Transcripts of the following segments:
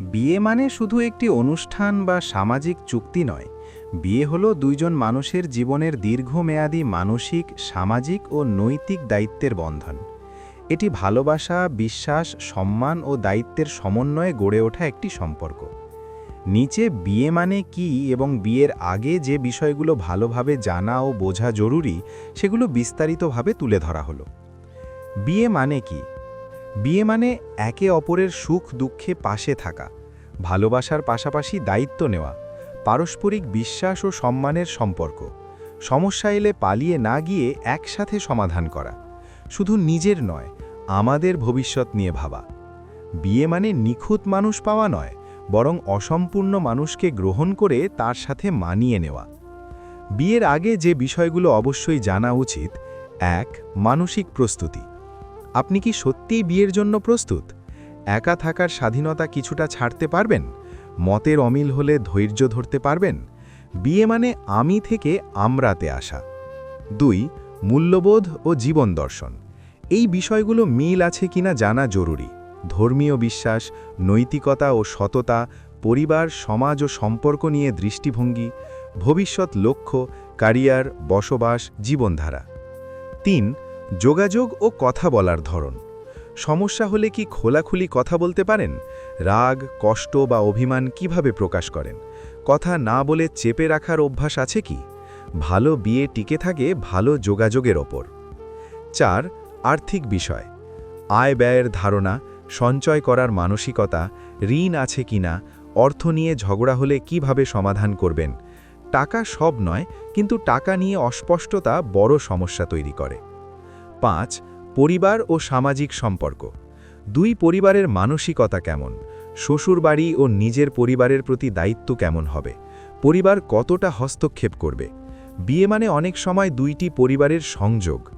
বিয়ে মানে শুধু একটি অনুষ্ঠান বা সামাজিক চুক্তি নয়। বিয়ে হলো দুইজন মানুষের জীবনের দীর্ঘমেয়াদী মানসিক, সামাজিক ও নৈতিক দায়িত্বের বন্ধন। এটি ভালোবাসা, বিশ্বাস, সম্মান ও দায়িত্বের সমন্বয়ে গড়ে ওঠা একটি সম্পর্ক। নিচে বিয়ে মানে কি এবং বিয়ের আগে যে বিষয়গুলো ভালোভাবে জানা ও বোঝা জরুরি, সেগুলো বিস্তারিতভাবে তুলে ধরা হলো। বিয়ে মানে কি? বিয়ে মানে একে অপরের সুখ দুঃখে পাশে থাকা, ভালোবাসার পাশাপাশি দায়িত্ব নেওয়া, পারস্পরিক বিশ্বাস ও সম্মানের সম্পর্ক, সমস্যা এলে পালিয়ে না গিয়ে একসাথে সমাধান করা, শুধু নিজের নয়, আমাদের ভবিষ্যৎ নিয়ে ভাবা। বিয়ে মানে নিখুঁত মানুষ পাওয়া নয়, বরং অসম্পূর্ণ মানুষকে গ্রহণ করে তার সাথে মানিয়ে নেওয়া। বিয়ের আগে যে বিষয়গুলো অবশ্যই জানা উচিত, এক, মানসিক প্রস্তুতি। আপনি কি সত্যিই বিয়ের জন্য প্রস্তুত? একা থাকার স্বাধীনতা কিছুটা ছাড়তে পারবেন? মতের অমিল হলে ধৈর্য ধরতে পারবেন? বিয়ে মানে আমি থেকে আমরাতে আসা। দুই, মূল্যবোধ ও জীবন দর্শন। এই বিষয়গুলো মিল আছে কিনা জানা জরুরি। ধর্মীয় বিশ্বাস, নৈতিকতা ও সততা, পরিবার, সমাজ ও সম্পর্ক নিয়ে দৃষ্টিভঙ্গি, ভবিষ্যৎ লক্ষ্য, ক্যারিয়ার, বসবাস, জীবনধারা। তিন যোগাযোগ ও কথা বলার ধরন। সমস্যা হলে কি খোলাখুলি কথা বলতে পারেন? রাগ, কষ্ট বা অভিমান কীভাবে প্রকাশ করেন? কথা না বলে চেপে রাখার অভ্যাস আছে কি? ভালো বিয়ে টিকে থাকে ভালো যোগাযোগের ওপর। চার, আর্থিক বিষয়। আয় ব্যয়ের ধারণা, সঞ্চয় করার মানসিকতা, ঋণ আছে কিনা, অর্থ নিয়ে ঝগড়া হলে কীভাবে সমাধান করবেন? টাকা সব নয়, কিন্তু টাকা নিয়ে অস্পষ্টতা বড় সমস্যা তৈরি করে। পাঁচ, পরিবার ও সামাজিক সম্পর্ক। দুই, পরিবারের মানসিকতা কেমন? শ্বশুরবাড়ি ও নিজের পরিবারের প্রতি দায়িত্ব কেমন হবে? পরিবার কতটা হস্তক্ষেপ করবে? বিয়ে মানে অনেক সময় দুইটি পরিবারের সংযোগ।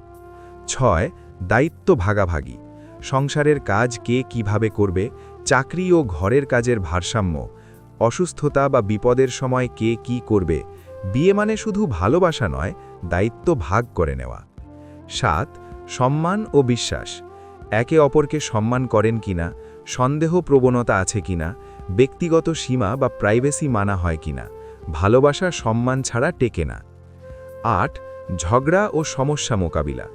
ছয়, দায়িত্ব ভাগাভাগি। সংসারের কাজ কে কীভাবে করবে? চাকরি ও ঘরের কাজের ভারসাম্য। অসুস্থতা বা বিপদের সময় কে কি করবে? বিয়ে মানে শুধু ভালোবাসা নয়, দায়িত্ব ভাগ করে নেওয়া। সাত সম্মান ও বিশ্বাস। একে অপরকে সম্মান করেন কিনা, সন্দেহ প্রবণতা আছে কিনা, ব্যক্তিগত সীমা বা প্রাইভেসি মানা হয় কিনা, ভালোবাসা সম্মান ছাড়া টেকে না। আট, ঝগড়া ও সমস্যা মোকাবিলা।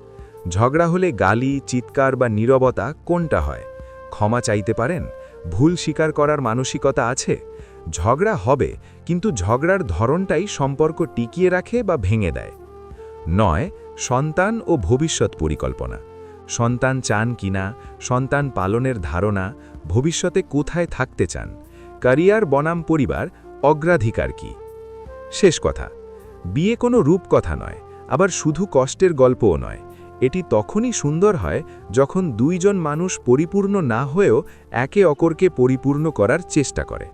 ঝগড়া হলে গালি, চিৎকার বা নীরবতা কোনটা হয়? ক্ষমা চাইতে পারেন? ভুল স্বীকার করার মানসিকতা আছে? ঝগড়া হবে, কিন্তু ঝগড়ার ধরনটাই সম্পর্ক টিকিয়ে রাখে বা ভেঙে দেয়। নয় সন্তান ও ভবিষ্যৎ পরিকল্পনা। সন্তান চান কিনা, সন্তান পালনের ধারণা, ভবিষ্যতে কোথায় থাকতে চান, ক্যারিয়ার, বনাম পরিবার, অগ্রাধিকার কি? শেষ কথা, বিয়ে কোনো রূপকথা নয়, আবার শুধু কষ্টের গল্পও নয়। এটি তখনই সুন্দর হয় যখন দুইজন মানুষ পরিপূর্ণ না হয়েও একে অপরকে পরিপূর্ণ করার চেষ্টা করে।